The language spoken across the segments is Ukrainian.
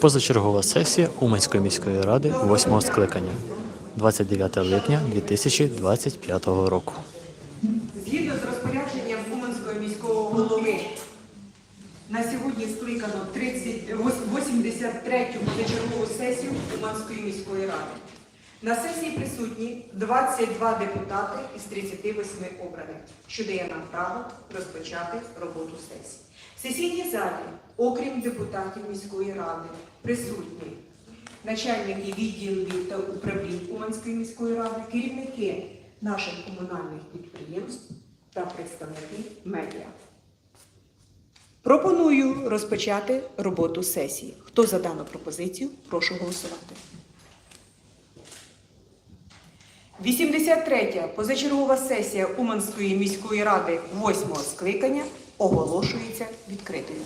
Позачергова сесія Уманської міської ради 8 скликання 29 липня 2025 року. Згідно з розпорядженням Уманського міського голови, на сьогодні скликано 83-ю позачергову сесію Уманської міської ради. На сесії присутні 22 депутати із 38 обраних, що дає нам право розпочати роботу сесії. Сесійній залі, окрім депутатів міської ради, присутні начальники відділів та управлінь Уманської міської ради, керівники наших комунальних підприємств та представники медіа. Пропоную розпочати роботу сесії. Хто за дану пропозицію, прошу голосувати. 83-я позачергова сесія Уманської міської ради 8-го скликання оголошується відкритою.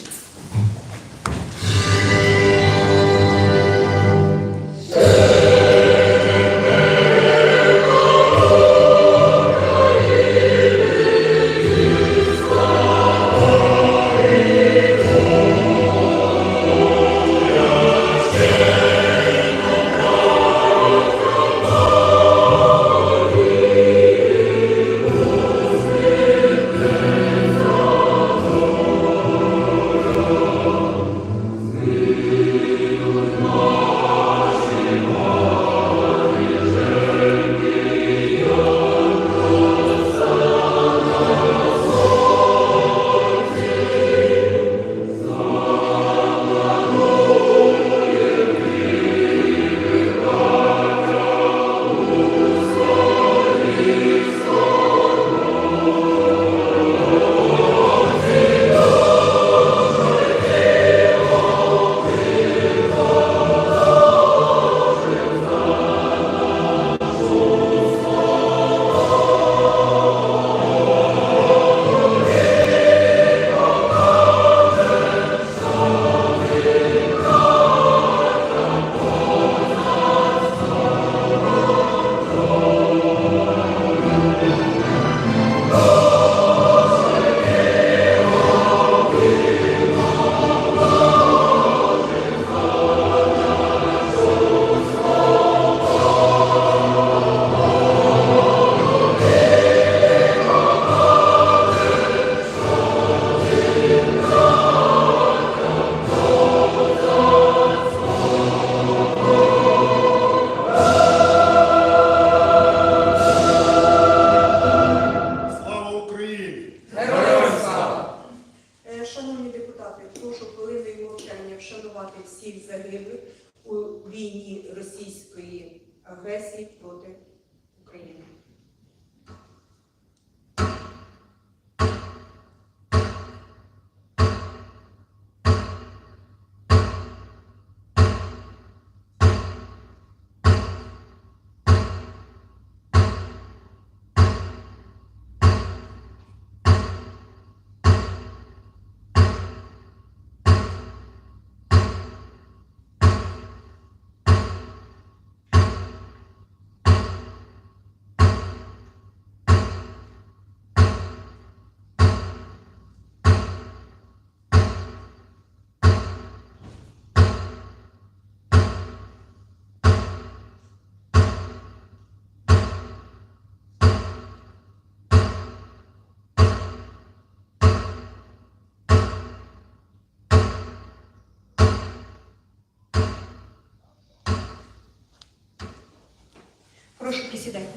Прошу присідайте.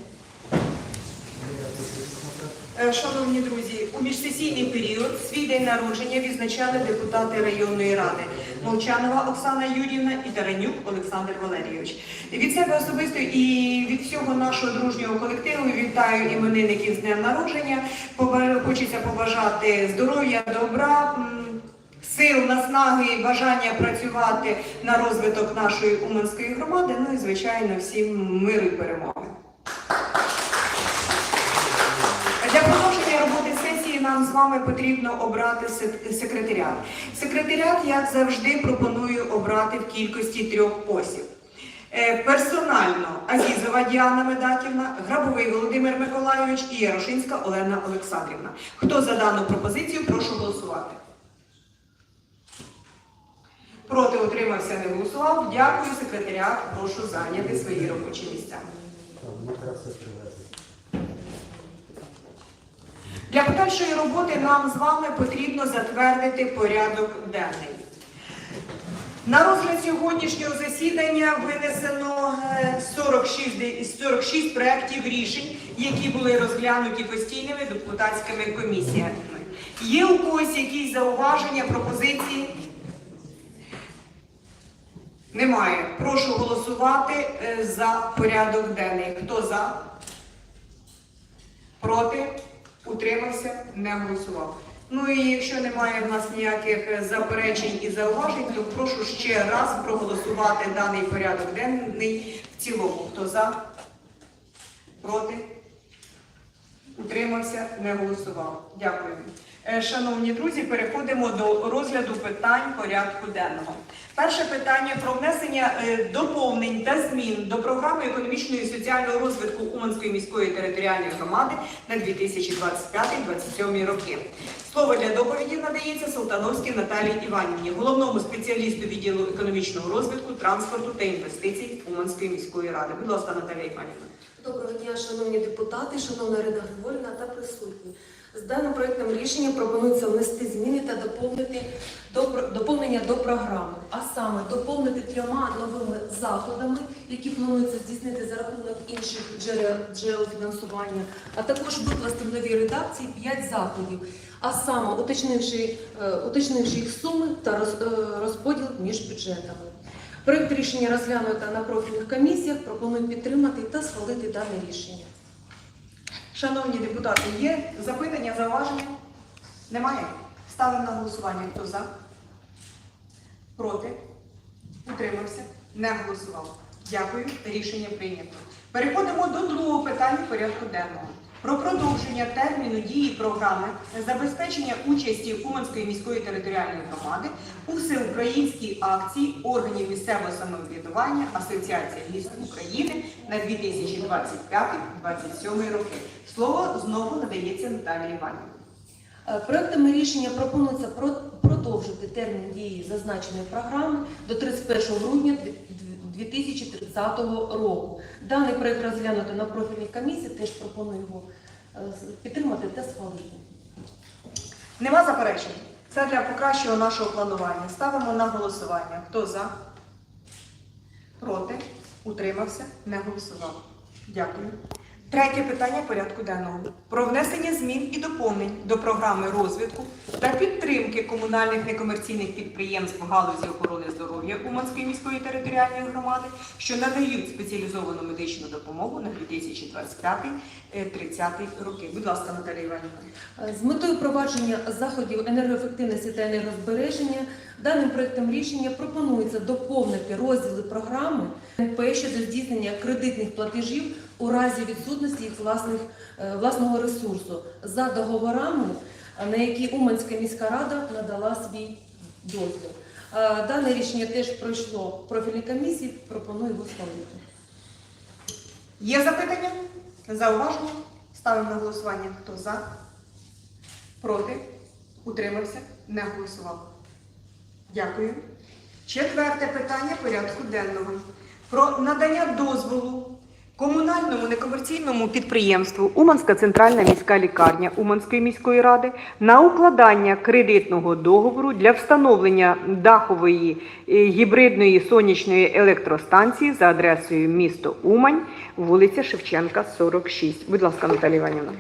Е, Шановні друзі, у міжсесійний період свій день народження відзначали депутати районної ради Молчанова Оксана Юрівна і Таранюк Олександр Валерійович. Від себе особисто і від всього нашого дружнього колективу вітаю іменинників з днем народження. Хочеться побажати здоров'я, добра. Сил, наснаги і бажання працювати на розвиток нашої уманської громади, ну і звичайно всім миру і перемоги. Для продовження роботи сесії нам з вами потрібно обрати сек- секретаріат. Секретаріат, як завжди, пропоную обрати в кількості трьох осіб. Е, Персонально Азізова Діана Медатівна, Грабовий Володимир Миколайович і Ярошинська Олена Олександрівна. Хто за дану пропозицію, прошу голосувати. Утримався, не голосував. Дякую, секретаря. Прошу зайняти свої робочі місця. Для подальшої роботи нам з вами потрібно затвердити порядок денний. На розгляд сьогоднішнього засідання винесено е, 46, де- 46 проєктів рішень, які були розглянуті постійними депутатськими комісіями. Є у когось якісь зауваження, пропозиції? Немає. Прошу голосувати е, за порядок денний. Хто за? Проти? Утримався? Не голосував. Ну і якщо немає в нас ніяких е, заперечень і зауважень, то прошу ще раз проголосувати даний порядок денний в цілому. Хто за? Проти? Утримався? Не голосував. Дякую. Е, Шановні друзі, переходимо до розгляду питань порядку денного. Перше питання про внесення е, доповнень та змін до програми економічного і соціального розвитку Уманської міської територіальної громади на 2025-2027 роки. Слово для доповіді надається Султановській Наталії Іванівні, головному спеціалісту відділу економічного розвитку, транспорту та інвестицій Уманської міської ради. Будь ласка, Наталія Іванівна. Доброго дня, шановні депутати, шановна Григорівна та присутні. З даним проектом рішення пропонується внести зміни та доповнити до доповнення до програми, а саме доповнити трьома новими заходами, які планується здійснити за рахунок інших джерел, джерел фінансування, а також викласти в новій редакції п'ять заходів, а саме уточнивши, е, уточнивши їх суми та е, розподіл між бюджетами. Проект рішення розглянуто на профільних комісіях. Пропоную підтримати та схвалити дане рішення. Шановні депутати, є запитання, зауваження? Немає? Ставимо на голосування. Хто за? Проти? Утримався? Не голосував. Дякую. Рішення прийнято. Переходимо до другого питання порядку денного. Про продовження терміну дії програми забезпечення участі Уманської міської територіальної громади у всеукраїнській акції органів місцевого самоврядування Асоціація міст України на 2025-2027 роки. Слово знову надається Наталії Іванівні. Е, Проектами рішення пропонується про- продовжити термін дії зазначеної програми до 31 грудня дві- дві- 2030 року. Даний проект розглянути на профільній комісії, теж пропоную його е, підтримати та схвалити. Нема заперечень. Це для покращого нашого планування. Ставимо на голосування. Хто за? Проти? Утримався? Не голосував. Дякую. Третє питання порядку денного. Про внесення змін і доповнень до програми розвитку та підтримки комунальних некомерційних підприємств галузі охорони здоров'я Уманської міської територіальної громади, що надають спеціалізовану медичну допомогу на 2025-30 роки. Будь ласка, Наталія Іванівна. З метою провадження заходів енергоефективності та енергозбереження даним проектом рішення пропонується доповнити розділи програми НП щодо здійснення кредитних платежів у разі відсутності їх власних, е, власного ресурсу за договорами, е, на які Уманська міська рада надала свій дозвіл. Е, Дане рішення теж пройшло профільні комісії, пропоную його схвалити. Є запитання? Зауваження? Ставимо на голосування. Хто за? Проти? Утримався? Не голосував. Дякую. Четверте питання порядку денного. Про надання дозволу комунальному некомерційному підприємству Уманська центральна міська лікарня Уманської міської ради на укладання кредитного договору для встановлення дахової е, гібридної сонячної електростанції за адресою місто Умань, вулиця Шевченка, 46. Будь ласка, Наталія Іванівна.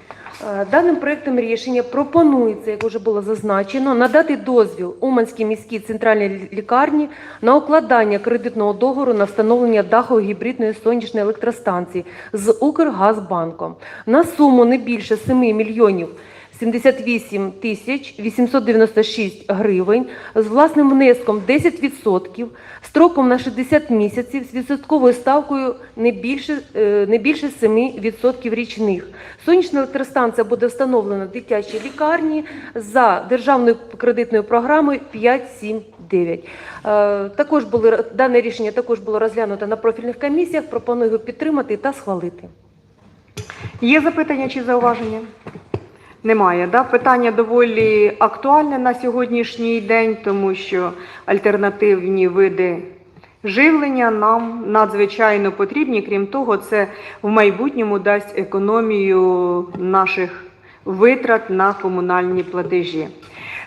Е, Даним проектом рішення пропонується, як вже було зазначено, надати дозвіл Уманській міській центральній лікарні на укладання кредитного договору на встановлення дахової гібридної сонячної електростанції з Укргазбанком на суму не більше 7 мільйонів 78 тисяч 896 гривень з власним внеском 10%, строком на 60 місяців з відсотковою ставкою не більше, е, не більше 7% річних. Сонячна електростанція буде встановлена в дитячій лікарні за державною кредитною програмою 579. Е, Також були дане рішення також було розглянуто на профільних комісіях. Пропоную його підтримати та схвалити. Є запитання чи зауваження? Немає. Да? Питання доволі актуальне на сьогоднішній день, тому що альтернативні види живлення нам надзвичайно потрібні. Крім того, це в майбутньому дасть економію наших витрат на комунальні платежі.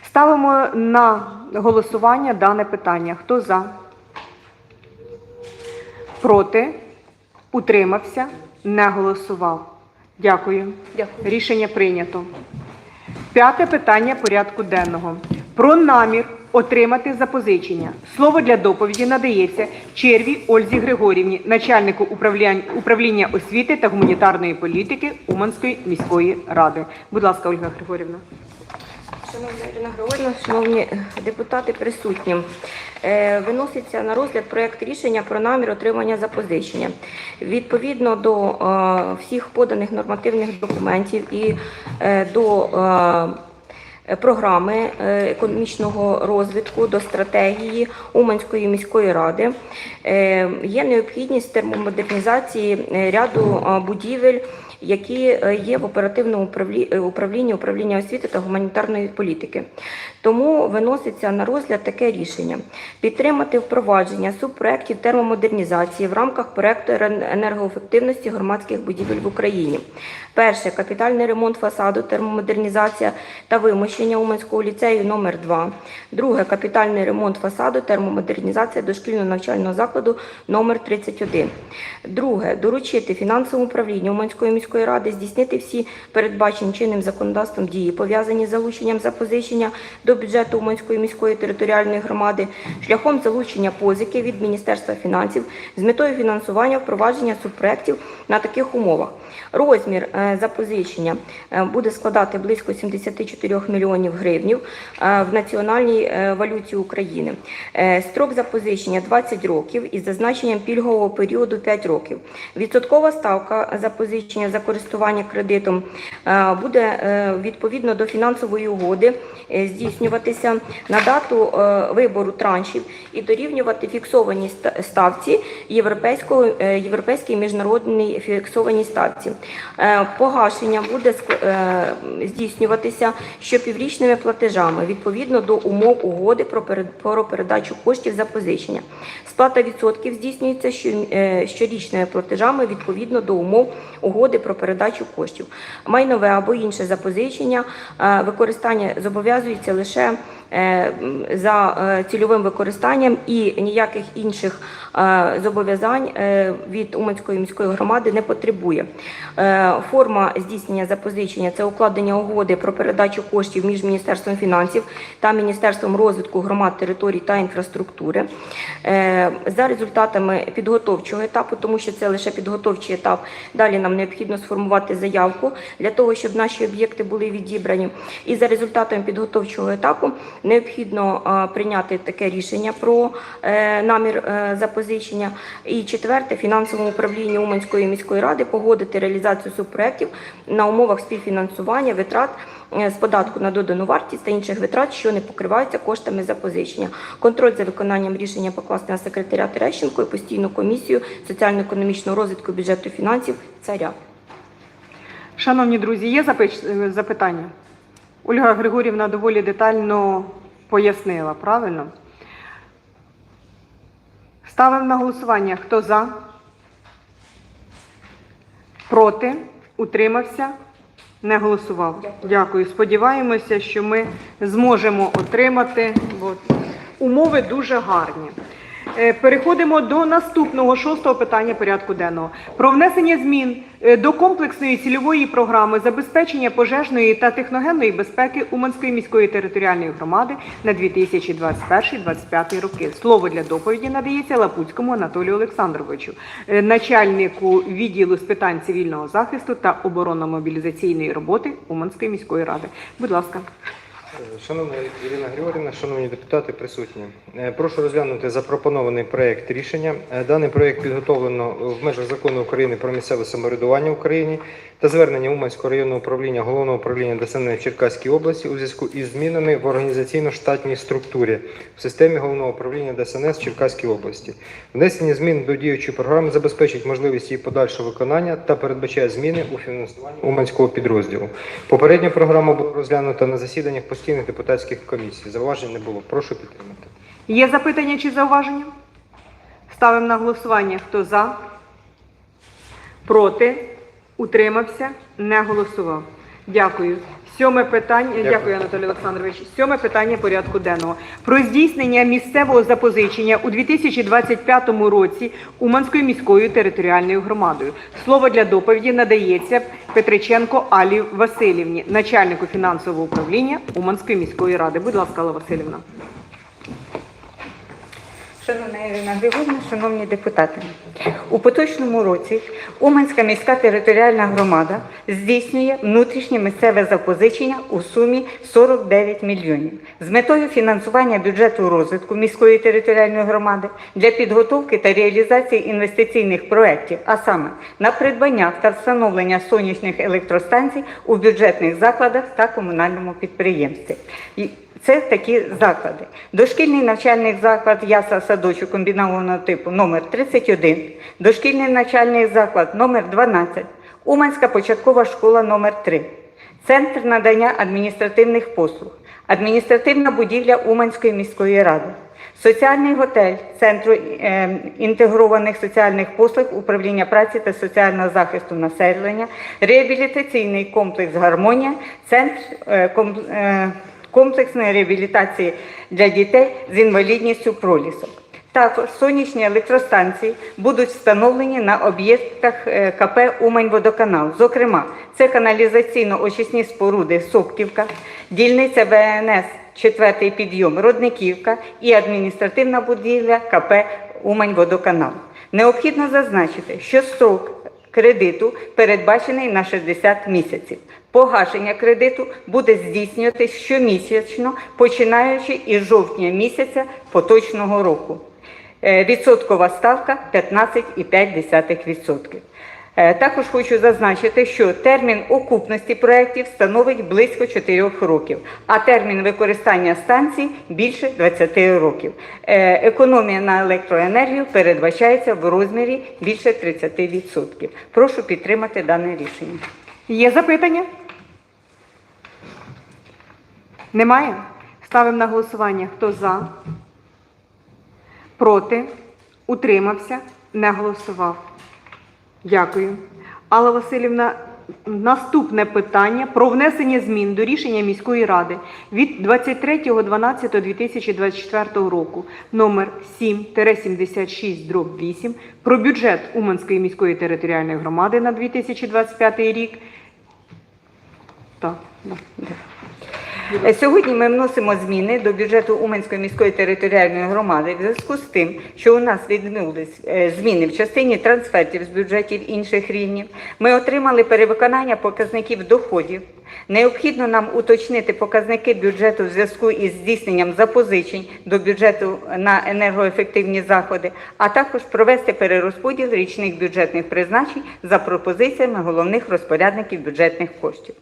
Ставимо на голосування дане питання. Хто за? Проти? Утримався? Не голосував. Дякую. Дякую. Рішення прийнято. П'яте питання порядку денного. Про намір отримати запозичення. Слово для доповіді надається Черві Ользі Григорівні, начальнику управління, освіти та гуманітарної політики Уманської міської ради. Будь ласка, Ольга Григорівна. Шановна Ірина Григорівна, шановні депутати присутні, Е, виноситься на розгляд проект рішення про намір отримання запозичення. Відповідно до е, всіх поданих нормативних документів і е, до програми економічного розвитку, до стратегії Уманської міської ради є необхідність термомодернізації ряду будівель які е, є в оперативному е, управлінні управління освіти та гуманітарної політики. Тому виноситься на розгляд таке рішення: підтримати впровадження субпроєктів термомодернізації в рамках проекту ен- енергоефективності громадських будівель в Україні. Перше. Капітальний ремонт фасаду, термомодернізація та вимощення Уманського ліцею номер 2 Друге. Капітальний ремонт фасаду, термомодернізація дошкільного навчального закладу номер 31 Друге. Доручити фінансовому управлінню Уманської міської ради здійснити всі передбачені чинним законодавством дії, пов'язані з залученням запозичення до бюджету Уманської міської територіальної громади шляхом залучення позики від Міністерства фінансів з метою фінансування впровадження субпроєктів на таких умовах. Розмір е, запозичення е, буде складати близько 74 мільйонів гривнів е, в національній валюті України. Строк запозичення 20 років із зазначенням пільгового періоду 5 років. Відсоткова ставка запозичення за користування кредитом е, буде е, відповідно до фінансової угоди е, здійснюватися на дату вибору траншів і дорівнювати фіксованій ставці європейського е, європейській міжнародній фіксованій ставці. Погашення буде здійснюватися щопіврічними платежами відповідно до умов угоди про передачу коштів запозичення. Сплата відсотків здійснюється щорічними платежами відповідно до умов угоди про передачу коштів. Майнове або інше запозичення е, використання зобов'язується лише за е, цільовим використанням і ніяких інших е, зобов'язань е, від Уманської міської громади не потребує. Е, Форма здійснення запозичення це укладення угоди про передачу коштів між Міністерством фінансів та Міністерством розвитку громад, територій та інфраструктури. Е, За результатами підготовчого етапу, тому що це лише підготовчий етап, далі нам необхідно сформувати заявку для того, щоб наші об'єкти були відібрані. І за результатами підготовчого етапу необхідно е, прийняти таке рішення про е, намір е, запозичення. І четверте, фінансовому управлінню Уманської міської ради погодити реалізацію субпроєктів на умовах співфінансування витрат з податку на додану вартість та інших витрат, що не покриваються коштами запозичення. Контроль за виконанням рішення покласти на секретаря Терещенко і постійну комісію соціально-економічного розвитку бюджету фінансів царя. Шановні друзі, є запитання? Ольга Григорівна доволі детально пояснила, правильно? Ставимо на голосування. Хто за? Проти? Утримався? Не голосував. Дякую. Сподіваємося, що ми зможемо отримати, бо умови дуже гарні. Е, Переходимо до наступного шостого питання порядку денного про внесення змін е, до комплексної цільової програми забезпечення пожежної та техногенної безпеки Уманської міської територіальної громади на 2021-2025 роки. Слово для доповіді надається Лапуцькому Анатолію Олександровичу, е, начальнику відділу з питань цивільного захисту та оборонно-мобілізаційної роботи Уманської міської ради. Будь ласка. Шановна Ірина Григорівна, шановні депутати, присутні. Е, Прошу розглянути запропонований проект рішення. Е, Даний проект підготовлено в межах закону України про місцеве самоврядування в Україні та звернення Уманського районного управління Головного управління ДСНС в Черкаській області у зв'язку із змінами в організаційно-штатній структурі в системі Головного управління ДСНС в Черкаській області. Внесення змін до діючої програми забезпечить можливість її подальшого виконання та передбачає зміни у фінансуванні Уманського підрозділу. Попередня програма була розглянута на засіданнях постійних депутатських комісій. Зауважень не було. Прошу підтримати. Є запитання чи зауваження? Ставимо на голосування. Хто за? Проти? Утримався? Не голосував. Дякую. Сьоме питання. Дякую, Дякую. Анатолій Олександрович. Сьоме питання порядку денного. Про здійснення місцевого запозичення у 2025 році Уманською міською територіальною громадою. Слово для доповіді надається Петриченко Алі Васильівні, начальнику фінансового управління Уманської міської ради. Будь ласка, Алла Васильівна. Шановна Ірина Григорівна, шановні депутати, у поточному році Уманська міська територіальна громада здійснює внутрішнє місцеве запозичення у сумі 49 мільйонів з метою фінансування бюджету розвитку міської територіальної громади для підготовки та реалізації інвестиційних проєктів, а саме на придбання та встановлення сонячних електростанцій у бюджетних закладах та комунальному підприємстві. Це такі заклади. Дошкільний навчальний заклад Яса садочок комбінованого типу номер 31, дошкільний навчальний заклад номер 12, Уманська початкова школа номер 3, Центр надання адміністративних послуг, адміністративна будівля Уманської міської ради, соціальний готель Центру е, інтегрованих соціальних послуг управління праці та соціального захисту населення, реабілітаційний комплекс Гармонія, центр е, е, комплексної реабілітації для дітей з інвалідністю пролісок. Також сонячні електростанції будуть встановлені на об'єктах е, КП Умань-Водоканал. Зокрема, це каналізаційно-очисні споруди Соптівка, дільниця ВНС, четвертий підйом Родниківка і адміністративна будівля КП Умань-Водоканал. Необхідно зазначити, що строк кредиту передбачений на 60 місяців. Погашення кредиту буде здійснюватись щомісячно, починаючи із жовтня місяця поточного року. Е, Відсоткова ставка 15,5%. Е, Також хочу зазначити, що термін окупності проєктів становить близько 4 років, а термін використання станцій більше 20 років. Е, Економія на електроенергію передбачається в розмірі більше 30%. Прошу підтримати дане рішення. Є запитання? Немає? Ставимо на голосування. Хто за? Проти? Утримався? Не голосував. Дякую. Алла Васильівна, наступне питання про внесення змін до рішення міської ради від 23.12.2024 року номер 7-76 про бюджет Уманської міської територіальної громади на 2025 рік. Так, да. Е, Сьогодні ми вносимо зміни до бюджету Уманської міської територіальної громади в зв'язку з тим, що у нас відмовились е, зміни в частині трансфертів з бюджетів інших рівнів. Ми отримали перевиконання показників доходів. Необхідно нам уточнити показники бюджету в зв'язку із здійсненням запозичень до бюджету на енергоефективні заходи, а також провести перерозподіл річних бюджетних призначень за пропозиціями головних розпорядників бюджетних коштів.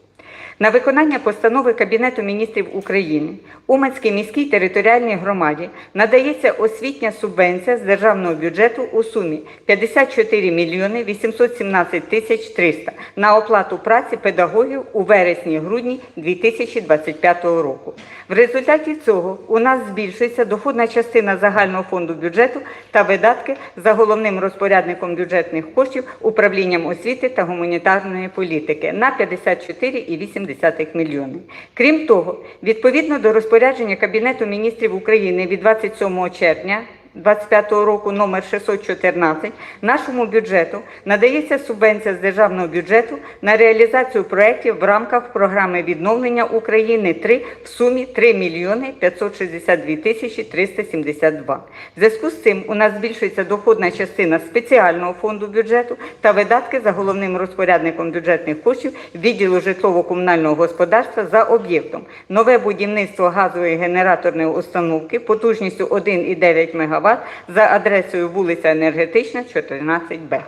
На виконання постанови Кабінету міністрів України Уманській міській територіальній громаді надається освітня субвенція з державного бюджету у сумі 54 мільйони 817 тисяч 300 на оплату праці педагогів у вересні-грудні 2025 року. В результаті цього у нас збільшується доходна частина загального фонду бюджету та видатки за головним розпорядником бюджетних коштів управлінням освіти та гуманітарної політики на 54,8 мільйони. Крім того, відповідно до розпорядження Кабінету міністрів України від 27 червня 25 року номер 614 нашому бюджету надається субвенція з державного бюджету на реалізацію проєктів в рамках програми відновлення України 3 в сумі 3 мільйони 562 тисячі 372. В зв'язку з цим у нас збільшується доходна частина спеціального фонду бюджету та видатки за головним розпорядником бюджетних коштів відділу житлово-комунального господарства за об'єктом нове будівництво газової генераторної установки потужністю 1,9 МВт за адресою вулиця Енергетична, 14Б.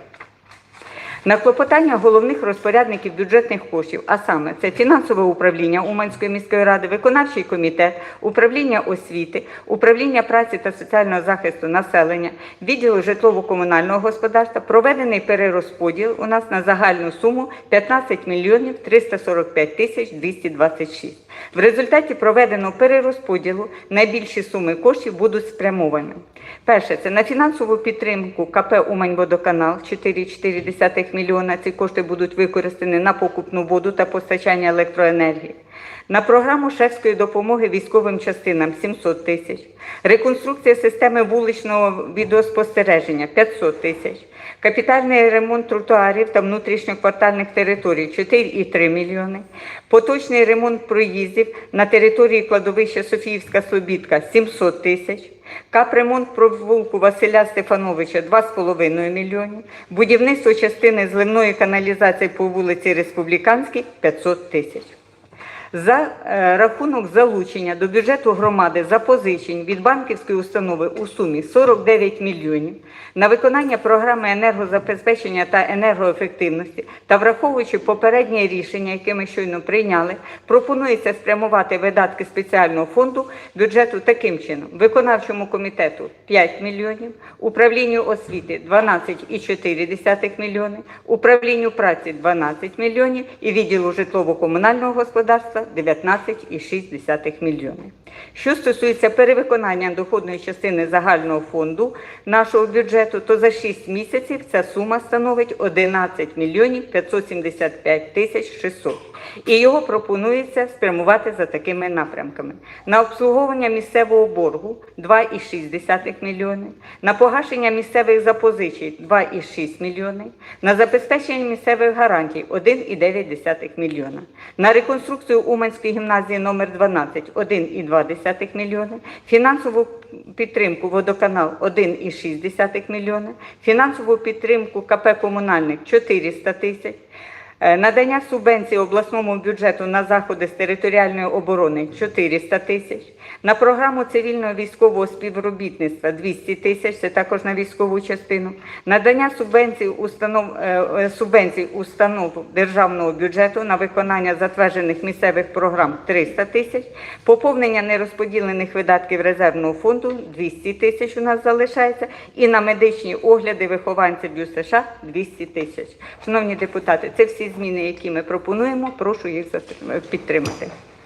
На клопотання головних розпорядників бюджетних коштів, а саме це фінансове управління Уманської міської ради, виконавчий комітет, управління освіти, управління праці та соціального захисту населення, відділу житлово-комунального господарства, проведений перерозподіл у нас на загальну суму 15 мільйонів 345 тисяч 226. В результаті проведеного перерозподілу найбільші суми коштів будуть спрямовані. Перше, це на фінансову підтримку КП «Уманьводоканал» 4,4 мільйона. Ці кошти будуть використані на покупну воду та постачання електроенергії. На програму шефської допомоги військовим частинам 700 тисяч. Реконструкція системи вуличного відеоспостереження 500 тисяч. Капітальний ремонт тротуарів та внутрішньоквартальних територій 4,3 мільйони. Поточний ремонт проїздів на території кладовища Софіївська Слобідка 700 тисяч. Капремонт провулку Василя Стефановича 2,5 мільйонів. Будівництво частини зливної каналізації по вулиці Республіканській 500 тисяч. За е, рахунок залучення до бюджету громади запозичень від банківської установи у сумі 49 мільйонів на виконання програми енергозабезпечення та енергоефективності та враховуючи попереднє рішення, яке ми щойно прийняли, пропонується спрямувати видатки спеціального фонду бюджету таким чином: виконавчому комітету 5 мільйонів, управлінню освіти 12,4 мільйони, управлінню праці 12 мільйонів і відділу житлово-комунального господарства 19,6 мільйони. Що стосується перевиконання доходної частини загального фонду нашого бюджету, то за 6 місяців ця сума становить 11 мільйонів 575 тисяч 600. І його пропонується спрямувати за такими напрямками: на обслуговування місцевого боргу 2,6 мільйони, на погашення місцевих запозичень 2,6 мільйони, на забезпечення місцевих гарантій 1,9 мільйона, на реконструкцію Уманської гімназії номер 12 1,2 мільйони, фінансову підтримку водоканал 1,6 мільйони, фінансову підтримку КП Комунальник 400 тисяч. Е, Надання субвенції обласному бюджету на заходи з територіальної оборони 400 тисяч. На програму цивільного військового співробітництва 200 тисяч, це також на військову частину. Надання субвенцій установ, е, е, субвенцій установ державного бюджету на виконання затверджених місцевих програм 300 тисяч. Поповнення нерозподілених видатків резервного фонду 200 тисяч у нас залишається. І на медичні огляди вихованців ДЮСШ 200 тисяч. Шановні депутати, це всі зміни, які ми пропонуємо. Прошу їх підтримати.